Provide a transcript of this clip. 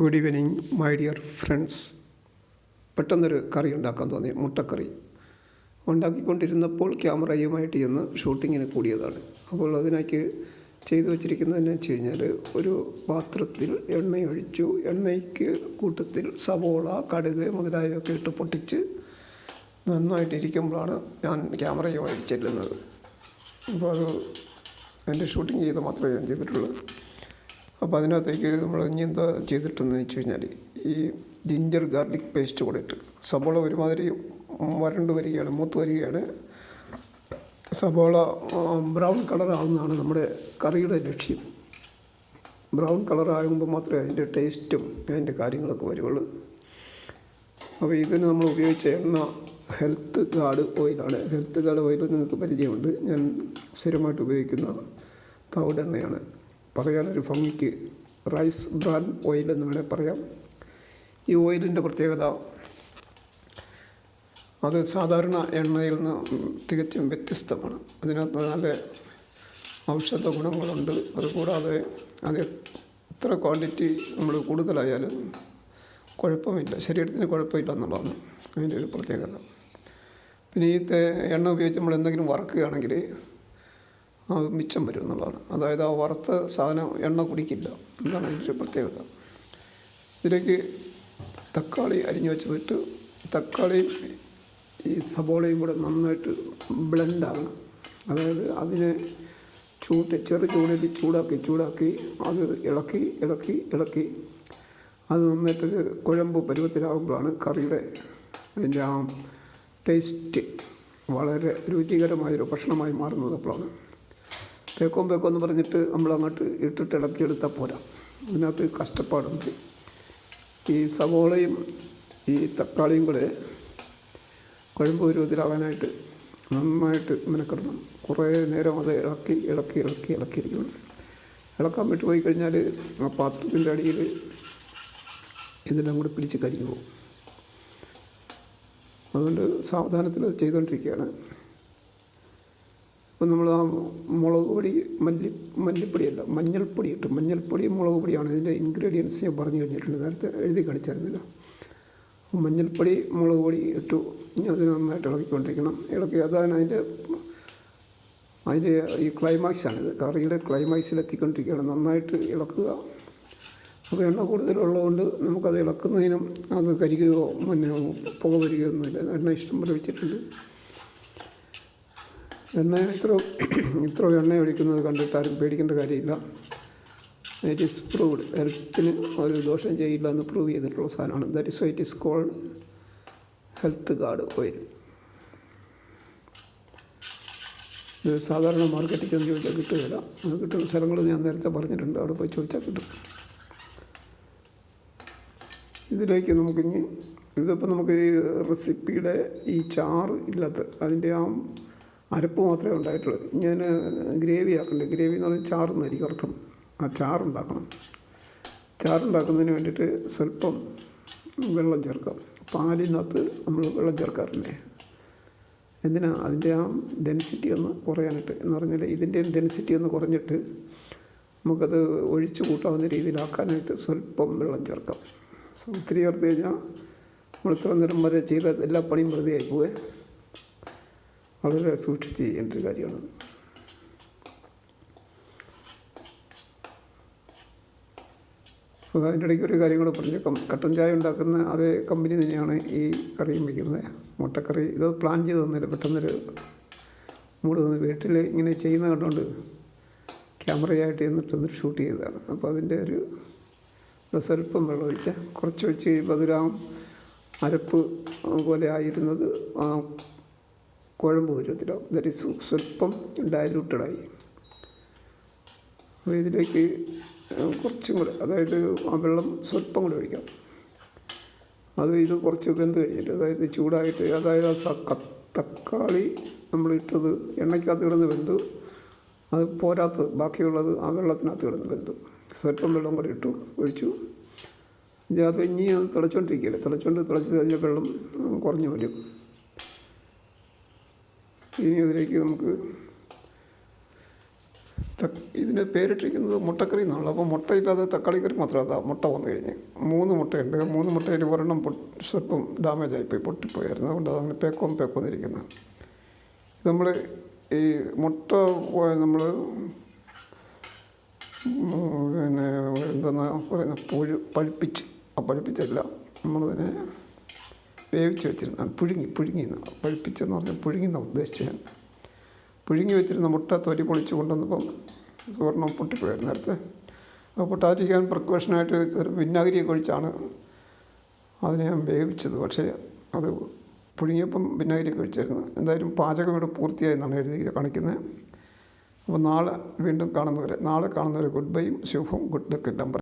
Good evening my dear friends പെട്ടെന്നൊരു കറി ഉണ്ടാക്കാൻ തോന്നി മുട്ടക്കറി. ഉണ്ടാക്കിക്കൊണ്ടിരുന്നപ്പോൾ ക്യാമറയുമായിട്ട് ചെന്ന് ഷൂട്ടിങ്ങിന് കൂടിയതാണ്. അപ്പോൾ അതിനാക്കി ചെയ്തു വച്ചിരിക്കുന്നതെന്ന് വെച്ച് കഴിഞ്ഞാൽ ഒരു പാത്രത്തിൽ എണ്ണയൊഴിച്ചു എണ്ണയ്ക്ക് കൂട്ടത്തിൽ സവോള കടുക് മുതലായവയൊക്കെ ഇട്ട് പൊട്ടിച്ച് നന്നായിട്ടിരിക്കുമ്പോഴാണ് ഞാൻ ക്യാമറയുമായി ചെല്ലുന്നത്. അപ്പോൾ അത് എന്റെ ഷൂട്ടിങ് ചെയ്ത് മാത്രമേ ഞാൻ ചെയ്തിട്ടുള്ളൂ. അപ്പോൾ അതിനകത്തേക്ക് നമ്മൾ ഇനി എന്താ ചെയ്തിട്ടെന്ന് വെച്ച് കഴിഞ്ഞാൽ ഈ ജിഞ്ചർ ഗാർലിക് പേസ്റ്റ് കൂടെ ഇട്ട് സബോള ഒരുമാതിരി വരണ്ട് വരികയാണ് മൂത്ത് വരികയാണ്. സബോള ബ്രൗൺ കളർ ആവുന്നതാണ് നമ്മുടെ കറിയുടെ ലക്ഷ്യം. ബ്രൗൺ കളർ ആകുമ്പോൾ മാത്രമേ അതിന്റെ ടേസ്റ്റും അതിന്റെ കാര്യങ്ങളൊക്കെ വരുള്ളൂ അപ്പോൾ ഇതിന് നമ്മൾ ഉപയോഗിച്ച എണ്ണ ഹെൽത്ത് ഗാർഡ് ഓയിലാണ് ഹെൽത്ത് ഗാർഡ് ഓയിൽ നിങ്ങൾക്ക് പരിചയമുണ്ട്. ഞാൻ സ്ഥിരമായിട്ട് ഉപയോഗിക്കുന്ന തവിടെണ്ണയാണ്. പറയാനൊരു ഭംഗിക്ക് റൈസ് ബ്രാൻ ഓയിൽ എന്ന് വേണേൽ പറയാം. ഈ ഓയിലിന്റെ പ്രത്യേകത അത് സാധാരണ എണ്ണയിൽ നിന്ന് തികച്ചും വ്യത്യസ്തമാണ്. അതിനകത്ത് നല്ല ഔഷധ ഗുണങ്ങളുണ്ട്. അതുകൂടാതെ അത് എത്ര ക്വാണ്ടിറ്റി നമ്മൾ കൂടുതലായാലും കുഴപ്പമില്ല. ശരീരത്തിന് കുഴപ്പമില്ല എന്നുള്ളതാണ് അതിന്റെ ഒരു പ്രത്യേകത. പിന്നെ ഈ എണ്ണ ഉപയോഗിച്ച് നമ്മൾ എന്തെങ്കിലും വറക്കുകയാണെങ്കിൽ മിച്ചം വരും എന്നുള്ളതാണ്. അതായത് ആ വറുത്ത സാധനം എണ്ണ കുടിക്കില്ല. എന്താണ് അതിന്റെ പ്രത്യേകത? ഇതിലേക്ക് തക്കാളി അരിഞ്ഞു വെച്ചതിട്ട് തക്കാളിയും ഈ സബോളയും കൂടെ നന്നായിട്ട് ബ്ലെൻഡാകണം അതായത് അതിനെ ചൂട്ട് ചെറു ചൂടിൽ ചൂടാക്കി ചൂടാക്കി അത് ഇളക്കി ഇളക്കി ഇളക്കി. അത് നന്നായിട്ടൊരു കുഴമ്പ് പരുവത്തിലാകുമ്പോഴാണ് കറിയുടെ അതിന്റെ ആ ടേസ്റ്റ് വളരെ രുചികരമായൊരു ഭക്ഷണമായി മാറുന്നത് അപ്പോഴാണ്. പേക്കോം പേക്കോ എന്ന് പറഞ്ഞിട്ട് നമ്മൾ അങ്ങോട്ട് ഇട്ടിട്ട് ഇളക്കിയെടുത്താൽ പോരാ. അതിനകത്ത് കഷ്ടപ്പാടുണ്ട്. ഈ സവോളയും ഈ തക്കാളിയും കൂടെ കുഴമ്പ് പരുവത്തിലാകാനായിട്ട് നന്നായിട്ട് മെനക്കെടണം കുറേ നേരം അത് ഇളക്കി ഇളക്കി ഇളക്കി ഇളക്കിയിരിക്കണം ഇളക്കാൻ വിട്ടു പോയി കഴിഞ്ഞാൽ ആ പാത്രത്തിന്റെ അടിയിൽ ഇതെല്ലാം കൂടി പിടിച്ച് കരിഞ്ഞു പോകും. അതുകൊണ്ട് സാവധാനത്തിൽ ചെയ്തുകൊണ്ടിരിക്കുകയാണ് അപ്പം നമ്മൾ ആ മുളക് പൊടി മല്ലി മല്ലിപ്പൊടിയല്ല മഞ്ഞൾപ്പൊടി ഇട്ടു. മഞ്ഞൾപ്പൊടി മുളക് പൊടിയാണ് ഇതിന്റെ ഇൻഗ്രീഡിയൻസ് ഞാൻ പറഞ്ഞു കഴിഞ്ഞിട്ടുണ്ട്. നേരത്തെ എഴുതി കാണിച്ചായിരുന്നില്ല. മഞ്ഞൾപ്പൊടി മുളക് പൊടി ഇട്ടു. ഇനി അത് നന്നായിട്ട് ഇളക്കിക്കൊണ്ടിരിക്കണം ഇളക്കി അതാണ് അതിന്റെ അതിന്റെ ഈ ക്ലൈമാക്സാണിത് കറിയുടെ ക്ലൈമാക്സിൽ എത്തിക്കൊണ്ടിരിക്കുകയാണ്. നന്നായിട്ട് ഇളക്കുക. അപ്പോൾ എണ്ണ കൂടുതലുള്ളതുകൊണ്ട് നമുക്കത് ഇളക്കുന്നതിനും അത് കരിക്കുകയോ പിന്നെ പുക വരികയോ ഒന്നുമില്ല എണ്ണ ഇഷ്ടം പോലെ വെച്ചിട്ടുണ്ട്. എണ്ണ ഇത്ര ഇത്ര എണ്ണ ഒഴിക്കുന്നത് കണ്ടിട്ട് ആരും പേടിക്കേണ്ട കാര്യമില്ല. ഇറ്റ് ഈസ് പ്രൂവ്ഡ് ഹെൽത്തിന് ഒരു ദോഷം ചെയ്യില്ല എന്ന് പ്രൂവ് ചെയ്തിട്ടുള്ള സാധനമാണ്. That is why it is called health guard oil ഇത് സാധാരണ മാർക്കറ്റിൽ ചെന്ന് ചോദിച്ചാൽ കിട്ടുകയില്ല. അത് കിട്ടുന്ന സ്ഥലങ്ങൾ ഞാൻ നേരത്തെ പറഞ്ഞിട്ടുണ്ട്. അവിടെ പോയി ചോദിച്ചാൽ കിട്ടും. ഇതിലേക്ക് നമുക്കിനി ഇതിപ്പോൾ നമുക്ക് ഈ റെസിപ്പിയുടെ ഈ ചാറ് ഇല്ലാത്ത അതിന്റെ ആ അരപ്പ് മാത്രമേ ഉണ്ടായിട്ടുള്ളൂ. ഞാൻ ഗ്രേവി ആക്കണ്ടേ? ഗ്രേവി എന്ന് പറഞ്ഞാൽ ചാറെന്നായിരിക്കും അർത്ഥം. ആ ചാറുണ്ടാക്കണം. ചാറുണ്ടാക്കുന്നതിന് വേണ്ടിയിട്ട് സ്വല്പം വെള്ളം ചേർക്കാം. പാലിനകത്ത് നമ്മൾ വെള്ളം ചേർക്കാറില്ലേ? എന്തിനാ? അതിന്റെ ആ ഡെൻസിറ്റി ഒന്ന് കുറയാനായിട്ട്. എന്ന് പറഞ്ഞാൽ ഇതിന്റെ ഡെൻസിറ്റി ഒന്ന് കുറഞ്ഞിട്ട് നമുക്കത് ഒഴിച്ചു കൂട്ടാവുന്ന രീതിയിലാക്കാനായിട്ട് സ്വല്പം വെള്ളം ചേർക്കാം. ഒത്തിരി ചേർത്ത് കഴിഞ്ഞാൽ നമ്മൾ ഇത്ര നേരം വരെ ചെയ്ത എല്ലാ പണിയും വെറുതെ ആയി പോവേ. വളരെ സൂക്ഷിച്ച് ചെയ്യേണ്ട ഒരു കാര്യമാണ്. അപ്പോൾ അതിന്റെ ഇടയ്ക്ക് ഒരു കാര്യം കൂടെ പറഞ്ഞേക്കാം കട്ടൻ ചായ ഉണ്ടാക്കുന്ന അതേ കമ്പനി തന്നെയാണ് ഈ കറിയും വയ്ക്കുന്നത് മുട്ടക്കറി ഇത് പ്ലാൻ ചെയ്ത് തന്നില്ല. പെട്ടെന്നൊരു മൂട് തന്നു വീട്ടിൽ ഇങ്ങനെ ചെയ്യുന്ന കണ്ടുകൊണ്ട് ക്യാമറയായിട്ട് ചെന്നിട്ട് എന്നിട്ട് ഷൂട്ട് ചെയ്തതാണ്. അപ്പോൾ അതിന്റെ ഒരു സ്വല്പം വെള്ളം ഒഴിച്ച് കുറച്ച് ഒഴിച്ച് കഴിയുമ്പോൾ അതൊരു ആ അരപ്പ് പോലെ ആയിരുന്നത് കുഴമ്പ് പരുവത്തിലാവും ദറ്റ് ഈസ് സ്വല്പം ഡയലൂട്ടഡായി അപ്പോൾ ഇതിലേക്ക് കുറച്ചും കൂടെ അതായത് ആ വെള്ളം സ്വല്പം കൂടെ ഒഴിക്കാം. അത് ഇത് കുറച്ച് വെന്ത് കഴിഞ്ഞിട്ട് അതായത് ചൂടായിട്ട് അതായത് ആ തക്കാളി നമ്മൾ ഇട്ടത് എണ്ണയ്ക്കകത്ത് കിടന്ന് വെന്തു. അത് പോരാത്തത് ബാക്കിയുള്ളത് ആ വെള്ളത്തിനകത്ത് കിടന്ന് വെന്തു. സ്വല്പം വെള്ളം കൂടെ ഇട്ടു ഒഴിച്ചു. അത് ഇനി അത് തിളച്ചുകൊണ്ടിരിക്കുകയല്ലേ തിളച്ചുകൊണ്ട് തിളച്ച് കഴിഞ്ഞ വെള്ളം കുറഞ്ഞു വരും. ഇനി അതിലേക്ക് നമുക്ക് ഇതിന് പേരിട്ടിരിക്കുന്നത് മുട്ടക്കറി എന്നാണല്ലോ അപ്പോൾ മുട്ടയില്ലാതെ തക്കാളി കറി മാത്രമല്ല മുട്ട വന്നു കഴിഞ്ഞ്. മൂന്ന് മുട്ടയുണ്ട്. മൂന്ന് മുട്ടയിൽ ഒരെണ്ണം പൊട്ടി സ്വല്പം ഡാമേജ് ആയിപ്പോയി പൊട്ടിപ്പോയായിരുന്നു. അതുകൊണ്ട് അതങ്ങനെ പേക്കോം പേക്കോന്നിരിക്കുന്നത് നമ്മൾ ഈ മുട്ട നമ്മൾ പിന്നെ എന്തെന്നാ പറയുന്ന പുഴു പഴുപ്പിച്ച്. ആ പഴുപ്പിച്ചല്ല. നമ്മളതിനെ വേവിച്ച് വെച്ചിരുന്ന പുഴുങ്ങി പുഴുങ്ങി പഴുപ്പിച്ചെന്ന് പറഞ്ഞാൽ പുഴുങ്ങി എന്നാണ് ഉദ്ദേശിച്ചത്. പുഴുങ്ങി വെച്ചിരുന്ന മുട്ട തൊലി പൊളിച്ച് കൊണ്ടുവന്നപ്പം സുവർണം പൊട്ടിപ്പോയായിരുന്നു നേരത്തെ. അപ്പോൾ പൊട്ടാതിരിക്കാൻ പ്രിക്കോഷനായിട്ട് ഒരു വിനാഗിരിയൊക്കെ ഒഴിച്ചാണ് അതിനെ ഞാൻ വേവിച്ചത്. പക്ഷേ അത് പുഴുങ്ങിയപ്പം വിനാഗിരിയൊക്കെ ഒഴിച്ചായിരുന്നു. എന്തായാലും പാചകം ഇവിടെ പൂർത്തിയായി എന്നാണ് എഴുതി കാണിക്കുന്നത്. അപ്പോൾ നാളെ വീണ്ടും കാണുന്നവരെ നാളെ കാണുന്നവരെ ഗുഡ് ബൈയും ശുഭവും ഗുഡ് ലക്ക് നമ്പർ